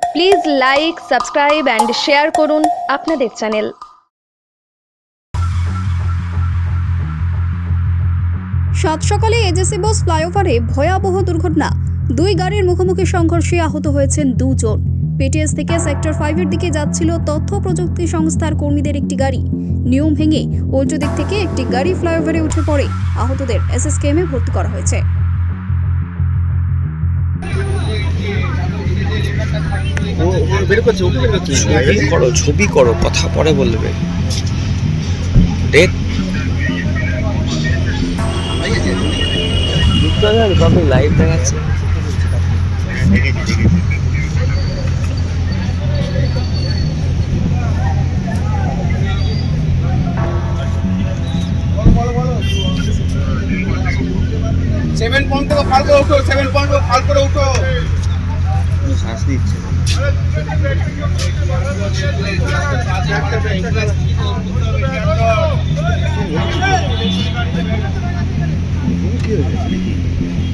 Please like subscribe and share করুন আপনাদের channel সাত সকালে এজেসি বস ফ্লাইওভারে ভয়াবহ দুর্ঘটনা। দুই গাড়ির মুখোমুখি সংঘর্ষে আহত হয়েছেন দুজন। পিটিএস থেকে সেক্টর ফাইভের দিকে যাচ্ছিল তথ্য প্রযুক্তি সংস্থার কর্মীদের একটি গাড়ি। নিয়ম ভেঙে উল্টো দিক থেকে একটি গাড়ি ফ্লাইওভারে উঠে পড়ে। আহতদের এসএসকেএমে ভর্তি করা হয়েছে। ছবি করো ছবি করো কথা পরে বলবে। ডেট বাবু লাইভ দেখাচ্ছে? সেভেন পয়েন্ট থেকে ফাল উঠো সেভেন পয়েন্ট শ্বাস নিচ্ছে কি হয়েছে?